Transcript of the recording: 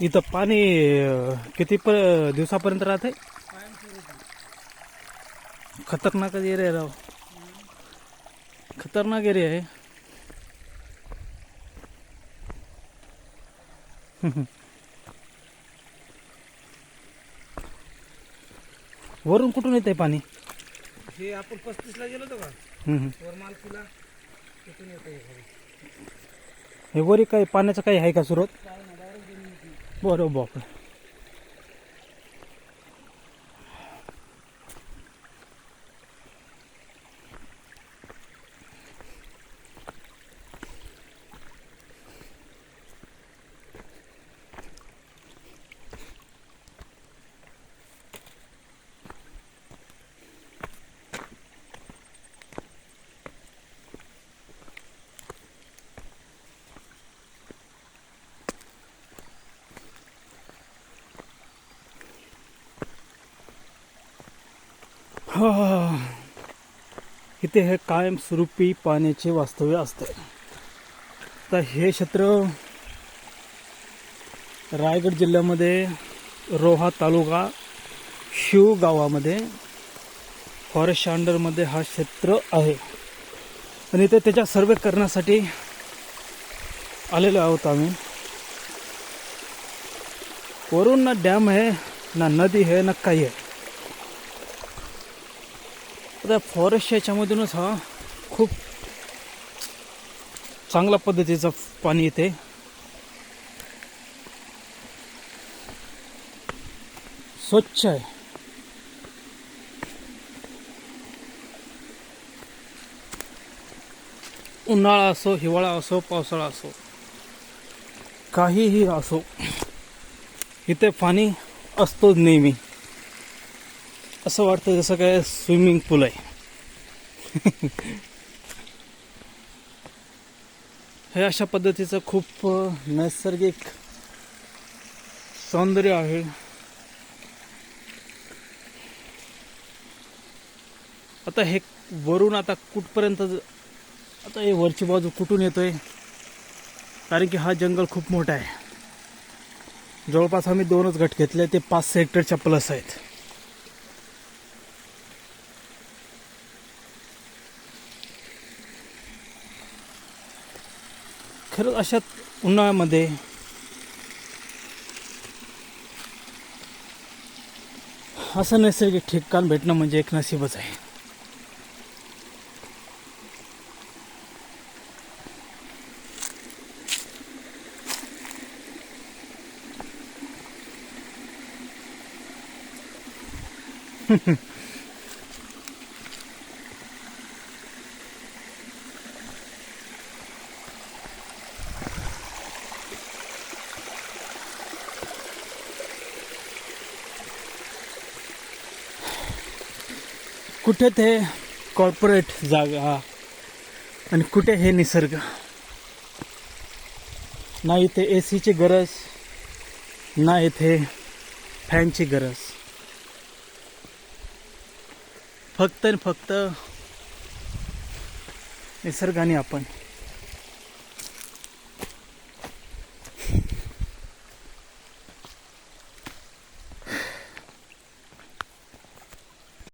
इथं पाणी किती प दिवसापर्यंत राहते खतरनाक एरिया आहे राव. खतरनाक एरिया आहे. वरून कुठून येते पाणी? हे आपण पस्तीसला गेलो होतो का? तिथून येतो हे वरी काही पाण्याचं काही आहे का स्रोत? Bora, Bopa. इथे हे कायमस्वरूपी पाण्याचे वास्तव्य असते तर हे क्षेत्र रायगड जिल्ह्यामध्ये रोहा तालुका शिव गावामध्ये फॉरेस्ट अंडरमध्ये हा क्षेत्र आहे. आणि इथे त्याच्या सर्वे करण्यासाठी आलेलो आहोत आम्ही. वरून ना डॅम आहे ना नदी आहे ना काही आहे. आता फॉरेस्ट याच्यामधूनच हा खूप चांगल्या पद्धतीचं पाणी येते. स्वच्छ आहे. उन्हाळा असो हिवाळा असो पावसाळा असो काहीही असो इथे पाणी असतोच नेहमी. असं वाटतं जसं काय स्विमिंग पूल आहे. हे अशा पद्धतीचं खूप नैसर्गिक सौंदर्य आहे. आता हे वरून आता कुठपर्यंत आता हे वरची बाजू कुठून येतोय? कारण की हा जंगल खूप मोठा आहे. जवळपास आम्ही दोनच गट घेतले ते पाच सेक्टरच्या प्लस आहेत. खरंच अशा उन्हाळ्यामध्ये असं नैसर्गिक ठिकाण भेटणं म्हणजे एक नशीबच आहे. कुठे ते कॉर्पोरेट जागा आणि कुठे हे निसर्ग? ना इथे ए सीची गरज ना इथे फॅनची गरज. फक्त आणि फक्त निसर्गाने आपण